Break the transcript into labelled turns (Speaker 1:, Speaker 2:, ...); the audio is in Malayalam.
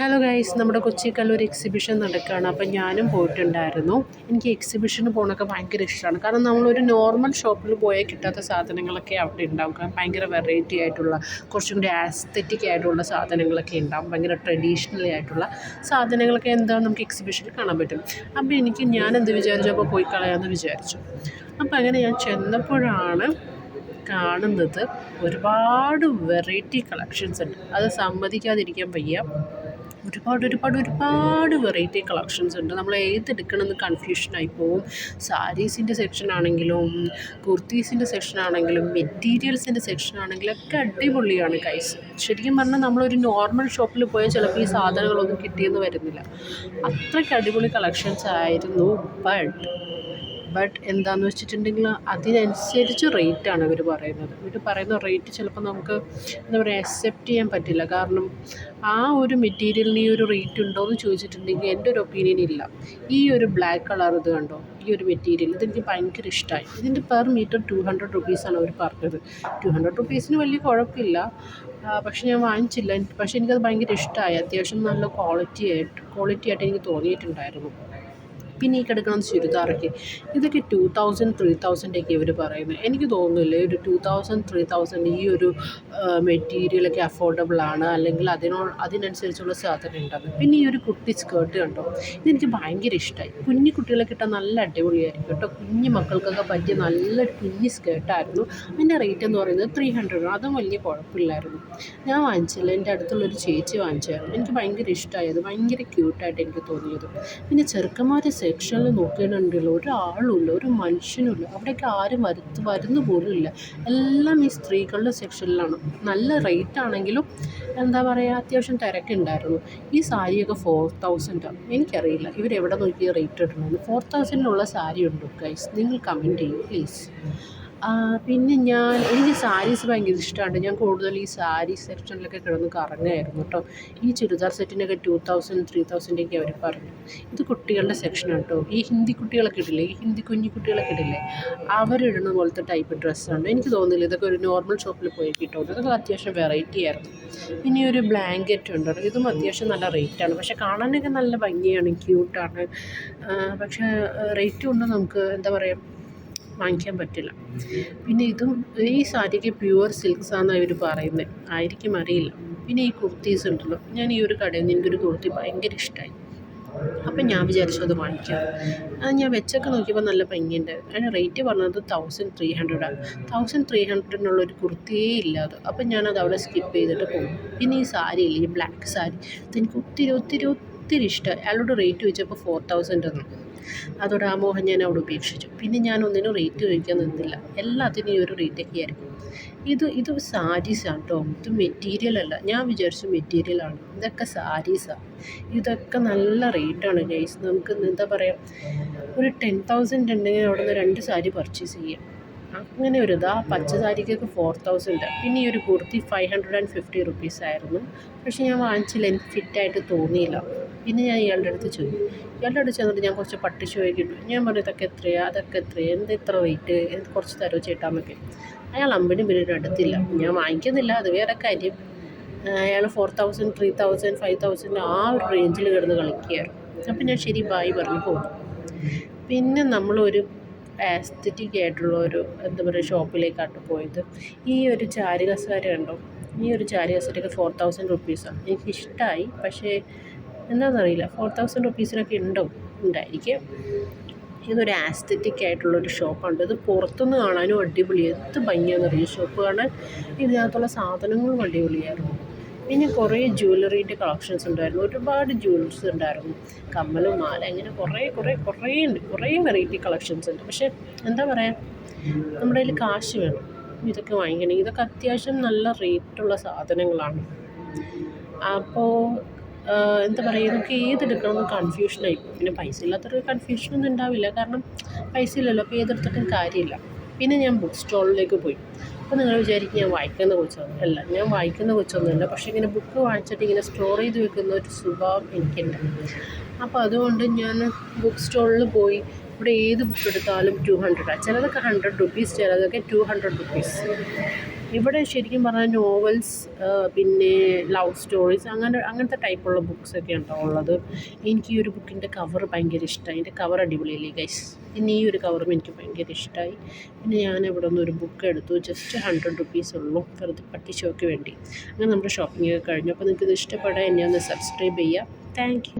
Speaker 1: ഹലോ ഗൈസ് നമ്മുടെ കൊച്ചി കല്ലൂർ എക്സിബിഷൻ നടക്കുകയാണ്. അപ്പം ഞാനും പോയിട്ടുണ്ടായിരുന്നു. എനിക്ക് എക്സിബിഷന് പോകണമൊക്കെ ഭയങ്കര ഇഷ്ടമാണ്. കാരണം നമ്മളൊരു നോർമൽ ഷോപ്പിൽ പോയാൽ കിട്ടാത്ത സാധനങ്ങളൊക്കെ അവിടെ ഉണ്ടാവും. കാരണം ഭയങ്കര വെറൈറ്റി ആയിട്ടുള്ള കുറച്ചും കൂടി ആസ്തറ്റിക് ആയിട്ടുള്ള സാധനങ്ങളൊക്കെ ഉണ്ടാവും. ഭയങ്കര ട്രഡീഷണൽ ആയിട്ടുള്ള സാധനങ്ങളൊക്കെ എന്താണ് നമുക്ക് എക്സിബിഷനിൽ കാണാൻ പറ്റും. അപ്പോൾ എനിക്ക് ഞാൻ എന്ത് വിചാരിച്ചു? അപ്പോൾ പോയി കളയാമെന്ന് വിചാരിച്ചു. അപ്പോൾ അങ്ങനെ ഞാൻ ചെന്നപ്പോഴാണ് കാണുന്നത് ഒരുപാട് വെറൈറ്റി കളക്ഷൻസ് ഉണ്ട്. അത് സമ്മതിക്കാതിരിക്കാൻ വയ്യ. ഒരുപാട് ഒരുപാട് ഒരുപാട് വെറൈറ്റി കളക്ഷൻസ് ഉണ്ട്. നമ്മൾ ഏതെടുക്കണമെന്ന് കൺഫ്യൂഷനായി പോവും. സാരീസിന്റെ സെക്ഷൻ ആണെങ്കിലും കുർത്തീസിന്റെ സെക്ഷൻ ആണെങ്കിലും മെറ്റീരിയൽസിന്റെ സെക്ഷൻ ആണെങ്കിലും ഒക്കെ അടിപൊളിയാണ് കൈസ് ശരിക്കും പറഞ്ഞാൽ നമ്മളൊരു നോർമൽ ഷോപ്പിൽ പോയാൽ ചിലപ്പോൾ ഈ സാധനങ്ങളൊന്നും കിട്ടിയെന്ന് വരുന്നില്ല. അത്രയ്ക്ക് അടിപൊളി കളക്ഷൻസ് ആയിരുന്നു ബട്ട് ബട്ട് എന്താണെന്ന് വെച്ചിട്ടുണ്ടെങ്കിൽ അതിനനുസരിച്ച് റേറ്റാണ് ഇവർ പറയുന്നത്. ഇവർ പറയുന്ന റേറ്റ് ചിലപ്പോൾ നമുക്ക് എന്താ പറയുക അക്സെപ്റ്റ് ചെയ്യാൻ പറ്റില്ല. കാരണം ആ ഒരു മെറ്റീരിയലിന് ഈ ഒരു റേറ്റ് ഉണ്ടോ എന്ന് ചോദിച്ചിട്ടുണ്ടെങ്കിൽ എന്റെ ഒരു ഒപ്പീനിയൻ ഇല്ല. ഈ ഒരു ബ്ലാക്ക് കളർ ഇത് കണ്ടോ? ഈ ഒരു മെറ്റീരിയൽ ഇതെനിക്ക് ഭയങ്കര ഇഷ്ടമായി ഇതിന്റെ പെർ മീറ്റർ ടു ഹൺഡ്രഡ് റുപ്പീസാണ് അവർ പറഞ്ഞത്. ടു ഹൺഡ്രഡ് റുപ്പീസിന് വലിയ കുഴപ്പമില്ല. പക്ഷെ ഞാൻ വാങ്ങിച്ചില്ല. പക്ഷേ എനിക്കത് ഭയങ്കര ഇഷ്ടമായി അത്യാവശ്യം നല്ല ക്വാളിറ്റി ആയിട്ട് ക്വാളിറ്റി ആയിട്ട് എനിക്ക് തോന്നിയിട്ടുണ്ടായിരുന്നു. പിന്നെ ഈ കിടക്കുന്ന ചുരിദാറൊക്കെ. ഇതൊക്കെ ടു തൗസൻഡ് ത്രീ തൗസൻഡൊക്കെ ഇവർ പറയുന്നത് എനിക്ക് തോന്നുന്നില്ല ഒരു ടു തൗസൻഡ് ത്രീ തൗസൻഡ് ഈ ഒരു മെറ്റീരിയലൊക്കെ അഫോർഡബിളാണ് അല്ലെങ്കിൽ അതിനോ അതിനനുസരിച്ചുള്ള സാധനം ഉണ്ടാകും പിന്നെ ഈ ഒരു കുട്ടി സ്കേർട്ട് കണ്ടോ? ഇതെനിക്ക് ഭയങ്കര ഇഷ്ടമായി കുഞ്ഞു കുട്ടികളെ കിട്ടാൻ നല്ല അടിപൊളിയായിരിക്കും കേട്ടോ. കുഞ്ഞു മക്കൾക്കൊക്കെ പറ്റിയ നല്ലൊരു കുഞ്ഞ് സ്കേർട്ടായിരുന്നു അതിന്റെ റേറ്റ് എന്ന് പറയുന്നത് ത്രീ ഹൺഡ്രഡ് അതും വലിയ കുഴപ്പമില്ലായിരുന്നു. ഞാൻ വാങ്ങിച്ചില്ല. എന്റെ അടുത്തുള്ളൊരു ചേച്ചി വാങ്ങിച്ചായിരുന്നു. എനിക്ക് ഭയങ്കര ഇഷ്ടമായത് ഭയങ്കര ക്യൂട്ടായിട്ട് എനിക്ക് തോന്നിയത്. പിന്നെ ചെറുക്കന്മാരുടെ സെക്ഷനിൽ നോക്കുകയാണെങ്കിലോ ഒരാളുമില്ല ഒരു മനുഷ്യനുമില്ല. അവിടേക്ക് ആരും വരുത്ത് വരുന്നു പോലും ഇല്ല എല്ലാം ഈ സ്ത്രീകളുടെ സെക്ഷനിലാണ്. നല്ല റേറ്റ് ആണെങ്കിലും എന്താ പറയുക അത്യാവശ്യം തിരക്കുണ്ടായിരുന്നു. ഈ സാരിയൊക്കെ ഫോർ തൗസൻഡാണ് എനിക്കറിയില്ല ഇവരെവിടെ നോക്കി റേറ്റ് ഇടണമെന്ന് ഫോർ തൗസൻഡിലുള്ള സാരി ഉണ്ടോ ഗൈസ് നിങ്ങൾ കമന്റ് ചെയ്യൂ പ്ലീസ് പിന്നെ ഞാൻ എനിക്ക് സാരീസ് ഭയങ്കര ഇഷ്ടമാണ് ഞാൻ കൂടുതൽ ഈ സാരി സെക്ഷനിലൊക്കെ കിടന്ന് കറങ്ങുമായിരുന്നു കേട്ടോ. ഈ ചുരിദാർ സെറ്റിനൊക്കെ ടു തൗസൻഡ് ത്രീ തൗസൻഡൊക്കെ അവർ പറഞ്ഞു. ഇത് കുട്ടികളുടെ സെക്ഷനാണ് കേട്ടോ. ഈ ഹിന്ദി കുട്ടികളൊക്കെ ഇടില്ലേ? ഈ ഹിന്ദി കുഞ്ഞു കുട്ടികളൊക്കെ ഇടില്ലേ? അവരിടുന്ന പോലത്തെ ടൈപ്പ് ഡ്രസ്സാണ് എനിക്ക് തോന്നുന്നില്ല ഇതൊക്കെ ഒരു നോർമൽ ഷോപ്പിൽ പോയി കിട്ടും. അതൊക്കെ അത്യാവശ്യം വെറൈറ്റി ആയിരുന്നു. പിന്നെ ഒരു ബ്ലാങ്കറ്റ് ഉണ്ട് ഇതും അത്യാവശ്യം നല്ല റേറ്റാണ് പക്ഷേ കാണാനൊക്കെ നല്ല ഭംഗിയാണ്. ക്യൂട്ടാണ് പക്ഷേ റേറ്റ് കൊണ്ട് നമുക്ക് എന്താ പറയുക വാങ്ങിക്കാൻ പറ്റില്ല. പിന്നെ ഇതും ഈ സാരിക്ക് പ്യുവർ സിൽക്സ് ഇവർ പറയുന്നത് ആയിരിക്കും അറിയില്ല. പിന്നെ ഈ കുർത്തീസ് ഉണ്ടല്ലോ. ഞാൻ ഈ ഒരു കടയിൽ നിന്ന് എനിക്കൊരു കുർത്തി ഭയങ്കര ഇഷ്ടമായി അപ്പം ഞാൻ വിചാരിച്ചു അത് വാങ്ങിക്കാം. അത് ഞാൻ വെച്ചൊക്കെ നോക്കിയപ്പോൾ നല്ല ഭംഗിയുണ്ട്. അതിന് റേറ്റ് പറഞ്ഞത് തൗസൻഡ് ത്രീ ഹൺഡ്രഡാണ് തൗസൻഡ് ത്രീ ഹൺഡ്രഡിനുള്ള ഒരു കുർത്തിയേ ഇല്ലാതെ അപ്പം ഞാനത് അവിടെ സ്കിപ്പ് ചെയ്തിട്ട് പോകും പിന്നെ ഈ സാരി ഇല്ലേ ഈ ബ്ലാക്ക് സാരി. എനിക്ക് ഒത്തിരി ഒത്തിരി ഒത്തിരി ഇഷ്ടമായി അയാളോട് റേറ്റ് ചോദിച്ചപ്പോൾ ഫോർ തൗസൻഡ് എന്ന്. അതോടെ ആ മോഹം ഞാൻ അവിടെ ഉപേക്ഷിച്ചു. പിന്നെ ഞാൻ ഒന്നിനും റേറ്റ് ചോദിക്കാൻ നിന്നില്ല. എല്ലാത്തിനും ഈ ഒരു റേറ്റൊക്കെ ആയിരുന്നു ഇത് ഇത് സാരീസാണ് കേട്ടോ ഇത് മെറ്റീരിയൽ അല്ല. ഞാൻ വിചാരിച്ചു മെറ്റീരിയലാണ് ഇതൊക്കെ സാരീസാണ് ഇതൊക്കെ നല്ല റേറ്റാണ് ഗൈസ് നമുക്ക് എന്താ പറയുക ഒരു ടെൻ തൗസൻഡ് ഉണ്ടെങ്കിൽ അവിടെ നിന്ന് രണ്ട് സാരി പർച്ചേസ് ചെയ്യാം. അങ്ങനെ ഒരു ഇതാ പച്ച സാരിക്കൊക്കെ ഫോർ തൗസൻഡ് പിന്നെ ഈ ഒരു kurti five hundred and fifty rupees ആയിരുന്നു. പക്ഷേ ഞാൻ വാങ്ങിച്ചില്ല എനിക്ക് ഫിറ്റായിട്ട് തോന്നിയില്ല. പിന്നെ ഞാൻ ഇയാളുടെ അടുത്ത് ചോദിച്ചു. ഇയാളുടെ അടുത്ത് ചെന്നിട്ട് ഞാൻ കുറച്ച് പട്ടി ചോദിക്കിട്ടു ഞാൻ പറഞ്ഞു ഇതൊക്കെ എത്രയാണ് അതൊക്കെ എത്രയാണ് എന്ത് ഇത്ര എന്ത് കുറച്ച് തരുമോ ചേട്ടാന്നൊക്കെ അയാൾ അമ്പിനും പിന്നീട് അടുത്തില്ല. ഞാൻ വാങ്ങിക്കുന്നില്ല അത് വേറെ കാര്യം. അയാൾ four thousand three thousand five thousand ആ ഒരു റേഞ്ചിൽ കിടന്ന് കളിക്കുകയായിരുന്നു. അപ്പം ഞാൻ ശരി ബായി പറഞ്ഞു പോകും പിന്നെ നമ്മളൊരു ആസ്തറ്റിക് ആയിട്ടുള്ള ഒരു എന്താ പറയുക ഷോപ്പിലേക്കാണ് പോയത്. ഈ ഒരു ചാരി കസേര കണ്ടോ? ഈ ഒരു ചാരി കസേരയ്ക്ക് ഫോർ തൗസൻഡ് റുപ്പീസാണ് എനിക്ക് ഇഷ്ടമായി പക്ഷേ എന്താണെന്നറിയില്ല ഫോർ തൗസൻഡ് റുപ്പീസിനൊക്കെ ഉണ്ടോ? ഉണ്ടായിരിക്കും. ഇതൊരു ആസ്തറ്റിക് ആയിട്ടുള്ളൊരു ഷോപ്പാണ്. ഇത് പുറത്തുനിന്ന് കാണാനും അടിപൊളി. എന്ത് ഭംഗിയാണെന്നറിയാം ഷോപ്പ് കാണാൻ ഇതിനകത്തുള്ള സാധനങ്ങളും അടിപൊളിയായിരുന്നു. പിന്നെ കുറേ ജ്വല്ലറീന്റെ കളക്ഷൻസ് ഉണ്ടായിരുന്നു. ഒരുപാട് ജ്വൽസ് ഉണ്ടായിരുന്നു. കമ്മലും മാല അങ്ങനെ കുറേ കുറേ കുറേ ഉണ്ട്. കുറേ വെറൈറ്റി കളക്ഷൻസ് ഉണ്ട്. പക്ഷേ എന്താ പറയുക നമ്മുടെ കയ്യിൽ കാശ് വേണം. ഇതൊക്കെ വാങ്ങിക്കണമെങ്കിൽ ഇതൊക്കെ അത്യാവശ്യം നല്ല റേറ്റുള്ള സാധനങ്ങളാണ്. അപ്പോൾ എന്താ പറയുക ഇതൊക്കെ ഏതെടുക്കണമെന്ന് കൺഫ്യൂഷനായി പിന്നെ പൈസ ഇല്ലാത്തൊരു കൺഫ്യൂഷനൊന്നും ഉണ്ടാവില്ല. കാരണം പൈസ ഇല്ലല്ലോ. അപ്പോൾ ഏതെടുത്തിട്ടും കാര്യമില്ല. പിന്നെ ഞാൻ ബുക്ക് സ്റ്റോളിലേക്ക് പോയി. അപ്പോൾ നിങ്ങൾ വിചാരിക്കും ഞാൻ വായിക്കുന്ന കൊച്ചൊന്നും അല്ല ഞാൻ വായിക്കുന്ന കൊച്ചൊന്നുമല്ല പക്ഷേ ഇങ്ങനെ ബുക്ക് വായിച്ചിട്ട് ഇങ്ങനെ സ്റ്റോർ ചെയ്ത് വെക്കുന്ന ഒരു സ്വഭാവം എനിക്കുണ്ട്. അപ്പോൾ അതുകൊണ്ട് ഞാൻ ബുക്ക് സ്റ്റോളിൽ പോയി. ഇവിടെ ഏത് ബുക്ക് എടുത്താലും ടു ഹൺഡ്രഡാണ് ചിലതൊക്കെ ഹൺഡ്രഡ് റുപ്പീസ് ചിലതൊക്കെ ടു ഹൺഡ്രഡ് റുപ്പീസ് ഇവിടെ ശരിക്കും പറഞ്ഞാൽ നോവൽസ് പിന്നെ ലവ് സ്റ്റോറീസ് അങ്ങനെ അങ്ങനത്തെ ടൈപ്പുള്ള ബുക്സൊക്കെ ഉണ്ടോ ഉള്ളത്? എനിക്ക് ഈ ഒരു ബുക്കിന്റെ കവർ ഭയങ്കര ഇഷ്ടമായി അതിന്റെ കവർ അടിപൊളിയല്ലേ ഗൈസ് പിന്നെ ഈ ഒരു കവറും എനിക്ക് ഭയങ്കര ഇഷ്ടമായി പിന്നെ ഞാൻ ഇവിടെ നിന്ന് ഒരു ബുക്ക് എടുത്തു. ജസ്റ്റ് ഹൺഡ്രഡ് റുപ്പീസ് ഉള്ളൂ. വെറുതെ പട്ടി ഷോയ്ക്ക് വേണ്ടി. അങ്ങനെ നമ്മുടെ ഷോപ്പിംഗ് ഒക്കെ കഴിഞ്ഞു. അപ്പോൾ നിങ്ങൾക്ക് ഇത് ഇഷ്ടപ്പെടാൻ എന്നെ ഒന്ന് സബ്സ്ക്രൈബ് ചെയ്യുക താങ്ക്